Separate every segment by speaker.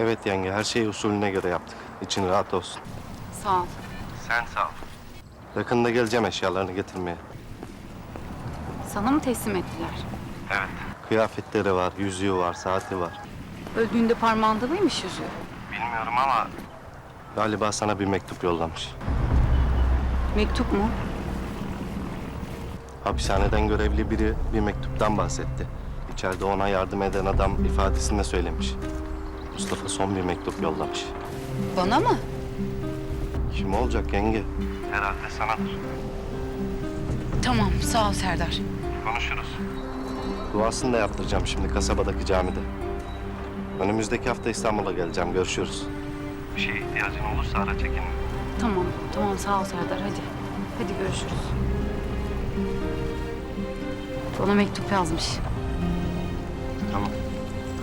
Speaker 1: Evet yenge her şeyi usulüne göre yaptık. İçin rahat olsun.
Speaker 2: Sağ ol.
Speaker 1: Sen sağ ol. Yakında geleceğim eşyalarını getirmeye.
Speaker 2: Sana mı teslim ettiler?
Speaker 1: Evet. Kıyafetleri var, yüzüğü var, saati var.
Speaker 2: Öldüğünde parmağında mıymış yüzüğü?
Speaker 1: Bilmiyorum ama... Galiba sana bir mektup yollamış.
Speaker 2: Mektup mu?
Speaker 1: Hapishaneden görevli biri bir mektuptan bahsetti. İçeride ona yardım eden adam ifadesinde söylemiş. Mustafa son bir mektup yollamış.
Speaker 2: Bana mı?
Speaker 1: Kim olacak yenge? Herhalde sanadır.
Speaker 2: Tamam sağ ol Serdar.
Speaker 1: Konuşuruz. Duasını da yaptıracağım şimdi kasabadaki camide. Önümüzdeki hafta İstanbul'a geleceğim. Görüşürüz. Bir şeye ihtiyacın olursa ara çekin.
Speaker 2: Tamam tamam sağ ol Serdar hadi. Hadi görüşürüz. Bana mektup yazmış.
Speaker 3: Tamam.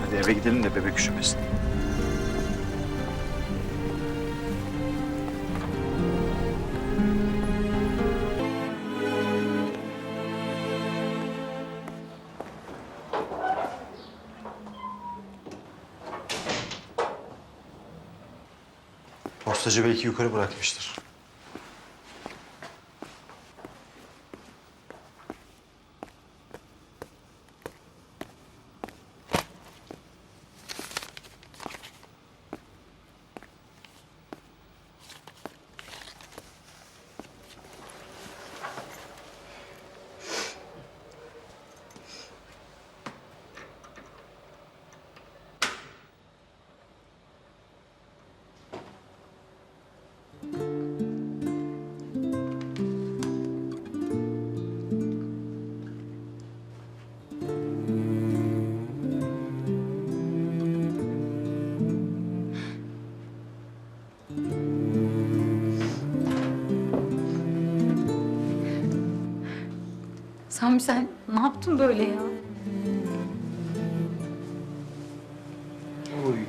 Speaker 3: Hadi eve gidelim de bebek üşümesin. Postacı belki yukarı bırakmıştır.
Speaker 2: Sami sen ne yaptın böyle ya?
Speaker 3: Oy, oy.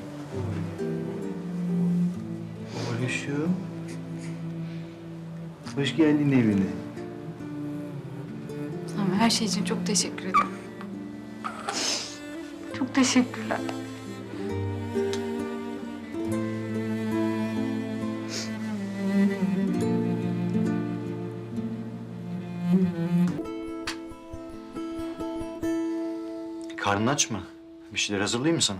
Speaker 3: Oğluşum. Hoş geldin evine.
Speaker 2: Sami her şey için çok teşekkür ederim. Çok teşekkürler.
Speaker 3: Karnın aç mı? Bir şeyler hazırlayayım mı sana?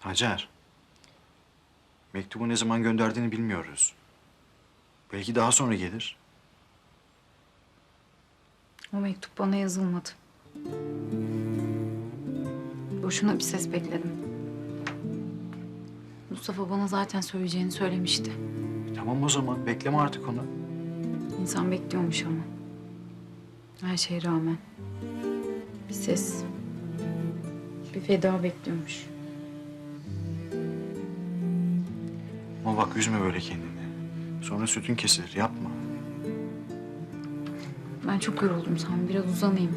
Speaker 3: Hacer. Mektubu ne zaman gönderdiğini bilmiyoruz. Belki daha sonra gelir.
Speaker 2: O mektup bana yazılmadı. Boşuna bir ses bekledim. Mustafa bana zaten söyleyeceğini söylemişti.
Speaker 3: Tamam o zaman. Bekleme artık onu.
Speaker 2: İnsan bekliyormuş ama. Her şeye rağmen. Bir ses. Bir feda bekliyormuş.
Speaker 3: Ama bak üzme böyle kendini. Sonra sütün kesilir. Yapma.
Speaker 2: Ben çok yoruldum Sami. Biraz uzanayım.